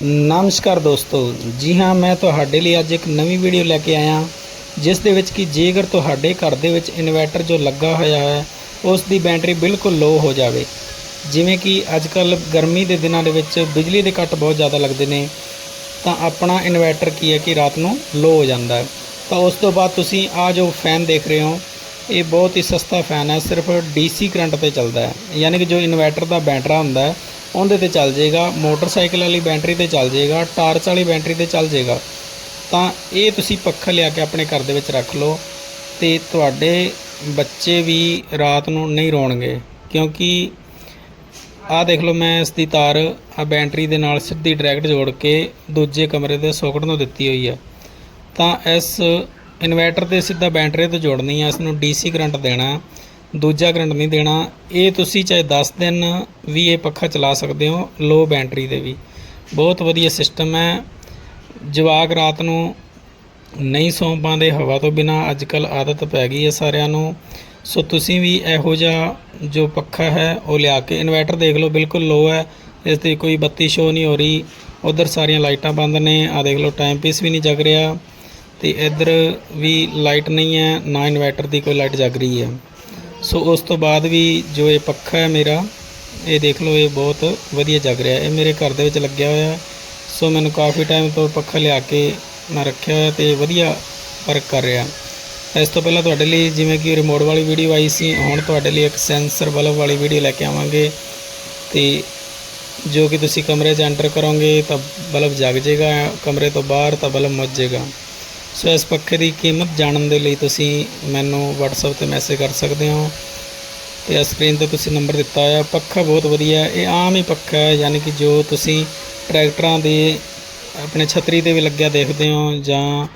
ਨਮਸਕਾਰ ਦੋਸਤੋ। ਜੀ ਹਾਂ, ਮੈਂ ਤੁਹਾਡੇ ਲਈ ਅੱਜ ਇੱਕ ਨਵੀਂ ਵੀਡੀਓ ਲੈ ਕੇ ਆਇਆ। ਜਿਸ ਦੇ ਵਿੱਚ ਕਿ ਜੇਕਰ ਤੁਹਾਡੇ ਘਰ ਦੇ ਵਿੱਚ ਇਨਵਰਟਰ ਜੋ ਲੱਗਾ ਹੋਇਆ ਹੈ, ਉਸ ਦੀ ਬੈਟਰੀ ਬਿਲਕੁਲ ਲੋ ਹੋ ਜਾਵੇ। ਜਿਵੇਂ ਕਿ ਅੱਜ ਕੱਲ ਗਰਮੀ ਦੇ ਦਿਨਾਂ ਦੇ ਵਿੱਚ ਬਿਜਲੀ ਦੇ ਕੱਟ ਬਹੁਤ ਜ਼ਿਆਦਾ ਲੱਗਦੇ ਨੇ, ਤਾਂ ਆਪਣਾ ਇਨਵਰਟਰ ਕੀ ਹੈ ਕਿ ਰਾਤ ਨੂੰ ਲੋ ਹੋ ਜਾਂਦਾ ਹੈ। ਤਾਂ ਉਸ ਤੋਂ ਬਾਅਦ ਤੁਸੀਂ ਆ ਜੋ ਫੈਨ ਦੇਖ ਰਹੇ ਹੋ, ਇਹ ਬਹੁਤ ਹੀ ਸਸਤਾ ਫੈਨ ਹੈ, ਸਿਰਫ ਡੀਸੀ ਕਰੰਟ ਤੇ ਚੱਲਦਾ ਹੈ। ਯਾਨੀ ਕਿ ਜੋ ਇਨਵਰਟਰ ਦਾ ਬੈਟਰਾ ਹੁੰਦਾ ਹੈ ਉਹਦੇ ਤੇ ਚੱਲ ਜਾਏਗਾ, ਮੋਟਰਸਾਈਕਲ ਵਾਲੀ ਬੈਟਰੀ ਤੇ ਚੱਲ ਜਾਏਗਾ, ਟਾਰਚ ਵਾਲੀ ਬੈਟਰੀ ਤੇ ਚੱਲ ਜਾਏਗਾ। ਤਾਂ ਇਹ ਤੁਸੀਂ ਪੱਖਾ ਲਿਆ ਕੇ ਆਪਣੇ ਘਰ ਦੇ ਵਿੱਚ ਰੱਖ ਲਓ ਤੇ ਤੁਹਾਡੇ ਬੱਚੇ ਵੀ ਰਾਤ ਨੂੰ ਨਹੀਂ ਰੋਣਗੇ, ਕਿਉਂਕਿ ਆਹ ਦੇਖ ਲਓ ਮੈਂ ਇਸ ਦੀ ਤਾਰ ਆ ਬੈਟਰੀ ਦੇ ਨਾਲ ਸਿੱਧੀ ਡਾਇਰੈਕਟ ਜੋੜ ਕੇ ਦੂਜੇ ਕਮਰੇ ਦੇ ਸੌਕਟ ਨੂੰ ਦਿੱਤੀ ਹੋਈ ਹੈ ਤਾਂ ਇਸ ਇਨਵਰਟਰ ਤੇ ਸਿੱਧਾ ਬੈਟਰੀ 'ਤੇ ਜੋੜਨੀ ਹੈ ਇਸ ਨੂੰ ਡੀਸੀ ਕਰੰਟ ਦੇਣਾ। ਦੂਜਾ ਕਰੰਟ ਨਹੀਂ ਦੇਣਾ। ਇਹ ਤੁਸੀਂ ਚਾਹੇ 10 ਦਿਨ ਵੀ ਇਹ ਪੱਖਾ ਚਲਾ ਸਕਦੇ ਹੋ ਲੋ ਬੈਟਰੀ ਦੇ ਵੀ। ਬਹੁਤ ਵਧੀਆ ਸਿਸਟਮ ਹੈ। ਜਵਾਕ ਰਾਤ ਨੂੰ ਨਹੀਂ ਸੌਂ ਪਾਉਂਦੇ ਹਵਾ ਤੋਂ ਬਿਨਾ। ਅੱਜ ਕੱਲ ਆਦਤ ਪੈ ਗਈ ਹੈ ਸਾਰਿਆਂ ਨੂੰ। ਸੋ ਤੁਸੀਂ ਵੀ ਇਹੋ ਜਿਹਾ ਜੋ ਪੱਖਾ ਹੈ, ਉਹ ਲਿਆ ਕੇ ਇਨਵਰਟਰ ਦੇਖ ਲਓ, ਬਿਲਕੁਲ ਲੋ ਹੈ। ਇਸ 'ਤੇ ਕੋਈ ਬੱਤੀ ਸ਼ੋ ਨਹੀਂ ਹੋ ਰਹੀ। ਉਧਰ ਸਾਰੀਆਂ ਲਾਈਟਾਂ ਬੰਦ ਨੇ। ਆ ਦੇਖ ਲਓ ਟਾਈਮ ਪੀਸ ਵੀ ਨਹੀਂ ਜਗ ਰਿਹਾ। ਤੇ ਇੱਧਰ ਵੀ ਲਾਈਟ ਨਹੀਂ ਹੈ, ਨਾ ਇਨਵਰਟਰ ਦੀ ਕੋਈ ਲਾਈਟ ਜਗ ਰਹੀ ਹੈ। ਸੋ ਉਸ ਤੋਂ ਬਾਅਦ ਵੀ ਜੋ ਇਹ ਪੱਖਾ ਹੈ ਮੇਰਾ, ਇਹ ਦੇਖ ਲਓ, ਇਹ ਬਹੁਤ ਵਧੀਆ ਜਗ ਰਿਹਾ ਇਹ ਮੇਰੇ ਘਰ ਦੇ ਵਿੱਚ ਲੱਗਿਆ ਹੋਇਆ ਸੋ ਮੈਨੂੰ ਕਾਫੀ ਟਾਈਮ ਤੋਂ ਪੱਖਾ ਲਿਆ ਕੇ ਮੈਂ ਰੱਖਿਆ ਹੋਇਆ ਤੇ ਵਧੀਆ ਵਰਕ ਕਰ ਰਿਹਾ। ਇਸ ਤੋਂ ਪਹਿਲਾਂ ਤੁਹਾਡੇ ਲਈ ਜਿਵੇਂ ਕਿ ਰਿਮੋਟ ਵਾਲੀ ਵੀਡੀਓ ਆਈ ਸੀ, ਹੁਣ ਤੁਹਾਡੇ ਲਈ ਇੱਕ ਸੈਂਸਰ ਬਲਬ ਵਾਲੀ ਵੀਡੀਓ ਲੈ ਕੇ ਆਵਾਂਗੇ। ਤੇ ਜੋ ਕਿ ਤੁਸੀਂ ਕਮਰੇ 'ਚ ਐਂਟਰ ਕਰੋਗੇ ਤਾਂ ਬਲਬ ਜਗ ਜਾਏਗਾ ਕਮਰੇ ਤੋਂ ਬਾਹਰ ਤਾਂ ਬਲਬ ਮੁੱਝ ਜਾਏਗਾ ਸੋ ਇਸ ਪੱਖੇ ਦੀ ਕੀਮਤ ਜਾਣਨ ਦੇ ਲਈ ਤੁਸੀਂ ਮੈਨੂੰ WhatsApp ਤੇ ਮੈਸੇਜ ਕਰ ਸਕਦੇ ਹੋ ਤੇ ਆ ਸਕਰੀਨ ਤੇ ਤੁਸੀਂ ਨੰਬਰ ਦਿੱਤਾ ਹੋਇਆ। ਪੱਖਾ ਬਹੁਤ ਵਧੀਆ ਇਹ ਆਮ ਹੀ ਪੱਖਾ ਹੈ, ਯਾਨੀ ਕਿ ਜੋ ਤੁਸੀਂ ਟਰੈਕਟਰਾਂ ਦੇ ਆਪਣੇ ਛਤਰੀ ਤੇ ਵੀ ਲੱਗਿਆ ਦੇਖਦੇ ਹੋ ਜਾਂ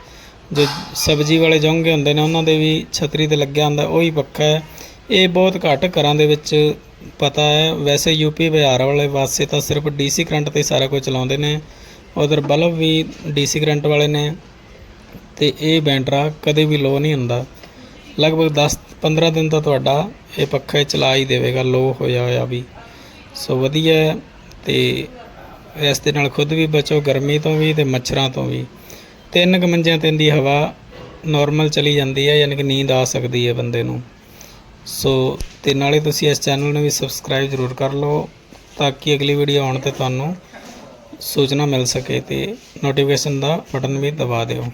ਜੋ ਸਬਜ਼ੀ ਵਾਲੇ ਜੋਂਗੇ ਹੁੰਦੇ ਨੇ, ਉਹਨਾਂ ਦੇ ਵੀ ਛਤਰੀ ਤੇ ਲੱਗਿਆ ਹੁੰਦਾ, ਉਹੀ ਪੱਖਾ ਹੈ। ਇਹ ਬਹੁਤ ਘੱਟ ਘਰਾਂ ਦੇ ਵਿੱਚ ਪਤਾ ਹੈ। ਵੈਸੇ ਯੂਪੀ ਬਿਹਾਰ ਵਾਲੇ ਪਾਸੇ ਤਾਂ ਸਿਰਫ ਡੀਸੀ ਕਰੰਟ ਤੇ ਸਾਰਾ ਕੁਝ ਚਲਾਉਂਦੇ ਨੇ। ਉਧਰ ਬਲਬ ਵੀ ਡੀਸੀ ਕਰੰਟ ਵਾਲੇ ਨੇ। ਤੇ ਇਹ ਬੈਟਰਾ ਕਦੇ ਵੀ ਲੋ ਨਹੀਂ ਹੁੰਦਾ। ਲਗਭਗ 10 15 ਦਿਨ ਤਾਂ ਤੁਹਾਡਾ ਇਹ ਪੱਖਾ ਹੀ ਚਲਾ ਹੀ ਦੇਵੇਗਾ, ਲੋ ਹੋਇਆ ਹੋਇਆ ਵੀ। ਸੋ ਵਧੀਆ ਹੈ ਤੇ ਇਸ ਦੇ ਨਾਲ ਖੁਦ ਵੀ ਬਚੋ, ਗਰਮੀ ਤੋਂ ਵੀ ਤੇ ਮੱਛਰਾਂ ਤੋਂ ਵੀ। ਤਿੰਨ ਕੁ ਮੰਜਿਆਂ ਤੇ ਦੀ ਹਵਾ ਨਾਰਮਲ ਚਲੀ ਜਾਂਦੀ ਹੈ, ਯਾਨੀ ਕਿ ਨੀਂਦ ਆ ਸਕਦੀ ਹੈ ਬੰਦੇ ਨੂੰ। ਸੋ ਤੇ ਨਾਲੇ ਤੁਸੀਂ ਇਸ ਚੈਨਲ ਨੂੰ ਵੀ ਸਬਸਕ੍ਰਾਈਬ ਜ਼ਰੂਰ ਕਰ ਲਓ, ਤਾਂ ਕਿ ਅਗਲੀ ਵੀਡੀਓ ਆਉਣ ਤੇ ਤੁਹਾਨੂੰ ਸੂਚਨਾ ਮਿਲ ਸਕੇ ਤੇ ਨੋਟੀਫਿਕੇਸ਼ਨ ਦਾ ਬਟਨ ਵੀ ਦਬਾ ਦਿਓ।